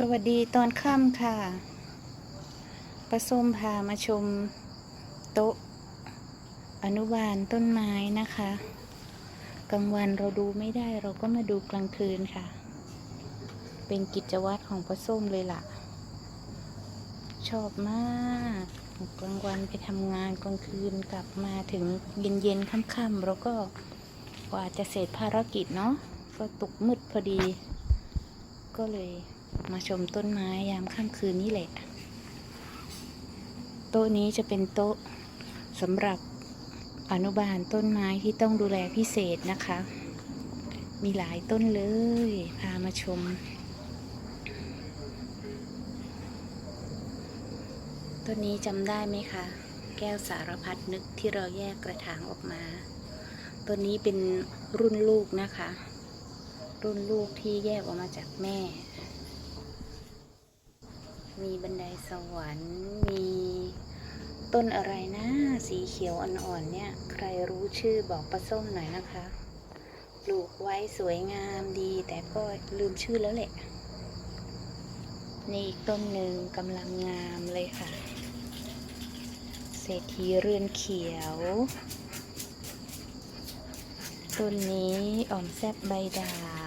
สวัสดีตอนค่ำค่ะ ประส้มพามาชมโต๊ะอนุบาลต้นไม้นะคะ กลางวันเราดูไม่ได้เราก็มาดูกลางคืนค่ะ เป็นกิจวัตรของประส้มเลยล่ะ ชอบมากกลางวันไปทำงานกลางคืนกลับมาถึงเย็นๆค่ำๆเราก็กว่าจะเสร็จภารกิจเนาะก็ตกมืดพอดี ก็เลย มาชมต้นไม้ยามค่ำคืนนี่แหละ โต๊ะนี้จะเป็นโต๊ะสำหรับอนุบาลต้นไม้ที่ต้องดูแลพิเศษนะคะ มีหลายต้นเลย พามาชม ต้นนี้จำได้ไหมคะ แก้วสารพัดนึกที่เราแยกกระถางออกมา ต้นนี้เป็นรุ่นลูกนะคะ รุ่นลูกที่แยกออกมาจากแม่ มีบันไดสวรรค์ มีต้นอะไรนะ สีเขียวอ่อนๆเนี่ย ใครรู้ชื่อบอกประส้มหน่อยนะคะ ปลูกไว้สวยงามดี แต่ก็ลืมชื่อแล้วแหละ นี่อีกต้นหนึ่งกำลังงามเลยค่ะ เศรษฐีเรือนเขียว ต้นนี้อ่อมแซบใบด่าง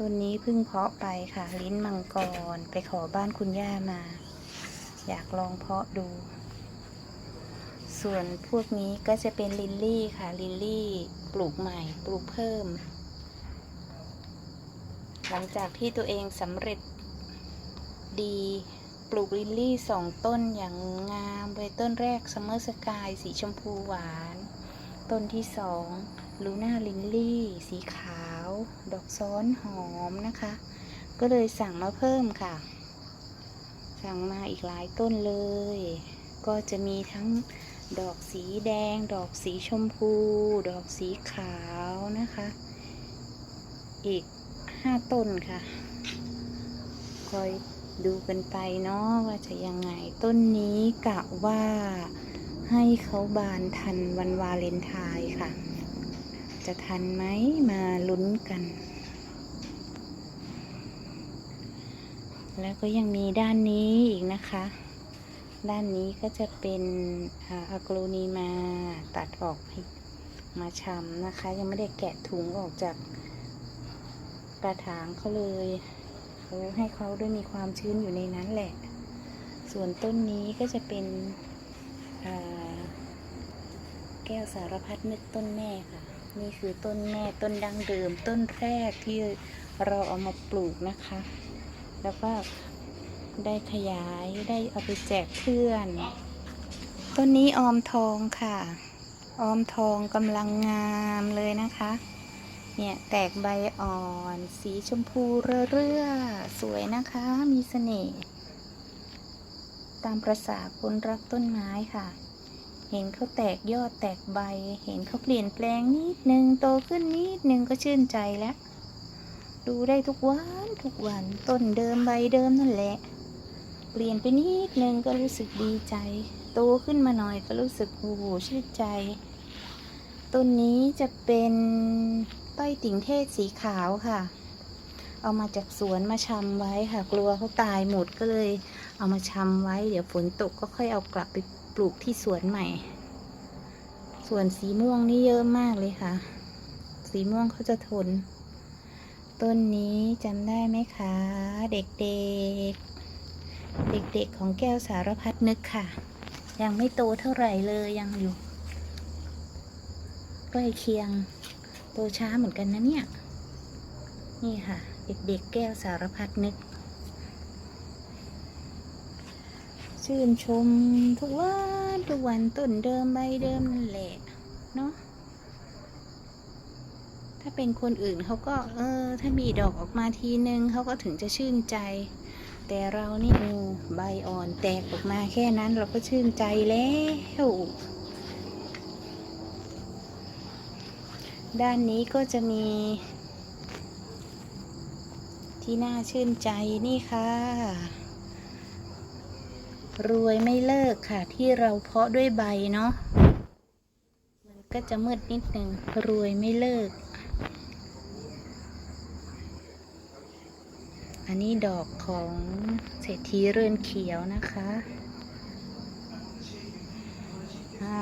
ต้นนี้เพิ่งเพาะไปค่ะ ลิ้นมังกรไปขอบ้านคุณย่ามา อยากลองเพาะดู ส่วนพวกนี้ก็จะเป็นลิลลี่ค่ะ ลิลลี่ปลูกใหม่ ปลูกเพิ่ม หลังจากที่ตัวเองสำเร็จดีปลูกลิลลี่สองต้นอย่างงามเลยต้นแรกซัมเมอร์สกายสีชมพูหวาน ต้นที่สองลูน่าลินลี่ สีขาว ดอกซ้อนหอมนะคะ ก็เลยสั่งมาเพิ่มค่ะ สั่งมาอีกหลายต้นเลย ก็จะมีทั้งดอกสีแดง ดอกสีชมพู ดอกสีขาวนะคะ อีกห้าต้นค่ะ คอยดูกันไปเนาะว่าจะยังไงต้นนี้กะว่าให้เขาบานทันวันวาเลนไทน์ค่ะ จะทันไหมมาลุ้นกัน แล้วก็ยังมีด้านนี้อีกนะคะ ด้านนี้ก็จะเป็นอะโกลนีมาตัดออกมาชำนะคะ ยังไม่ได้แกะถุงออกจากกระถางเขาเลยเขาให้เขาด้วยมีความชื้นอยู่ในนั้นแหละ ส่วนต้นนี้ก็จะเป็นแก้วสารพัดนึกต้นแม่ค่ะ นี่คือต้นแม่ต้นดั้งเดิม ต้นแรกที่เราเอามาปลูกนะคะ แล้วก็ได้ขยายได้เอาไปแจกเพื่อน ต้นนี้ออมทองค่ะ ออมทองกำลังงามเลยนะคะ เนี่ยแตกใบอ่อนสีชมพูเรื่อๆสวยนะคะ มีเสน่ห์ตามประษาคนรักต้นไม้ค่ะ เห็นเขาแตกยอดแตกใบ เห็นเขาเปลี่ยนแปลงนิดนึงโตขึ้นนิดนึงก็ชื่นใจแล้ว ดูได้ทุกวันทุกวันต้นเดิมใบเดิมนั่นแหละ เปลี่ยนไปนิดนึงก็รู้สึกดีใจ โตขึ้นมาหน่อยก็รู้สึกโอ้โหชื่นใจ ต้นนี้จะเป็นต้อยติ่งเทศสีขาวค่ะ เอามาจากสวนมาชำไว้ค่ะ กลัวเขาตายหมดก็เลย เอามาชำไว้ เดี๋ยวฝนตกก็ค่อยเอากลับไป ปลูกที่สวนใหม่ ส่วนสีม่วงนี่เยอะมากเลยค่ะ สีม่วงเขาจะทน ต้นนี้จำได้ไหมคะ เด็กๆ เด็กๆของแก้วสารพัดนึกค่ะ ยังไม่โตเท่าไหร่เลยยังอยู่ใกล้เคียง โตช้าเหมือนกันนะเนี่ย นี่ค่ะ เด็กๆแก้วสารพัดนึก ชื่นชมทุกวันทุกวันต้นเดิมใบเดิมนั่นแหละเนาะถ้าเป็นคนอื่นเขาก็เออ ถ้ามีดอกออกมาทีนึงเขาก็ถึงจะชื่นใจ แต่เรานี่ใบอ่อนแตกออกมาแค่นั้นเราก็ชื่นใจแล้วด้านนี้ก็จะมี ที่น่าชื่นใจนี่ค่ะ รวยไม่เลิกค่ะ ที่เราเพาะด้วยใบเนาะมันก็จะมืดนิดนึงรวยไม่เลิก อันนี้ดอกของเศรษฐีเรือนเขียวนะคะอ่า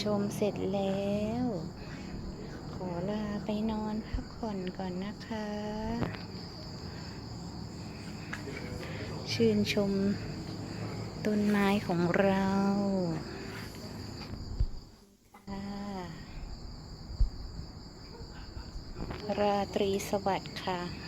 ชมเสร็จแล้ว ขอลาไปนอนพักผ่อนก่อนนะคะ ชื่นชมต้นไม้ของเราค่ะราตรีสวัสดิ์ค่ะ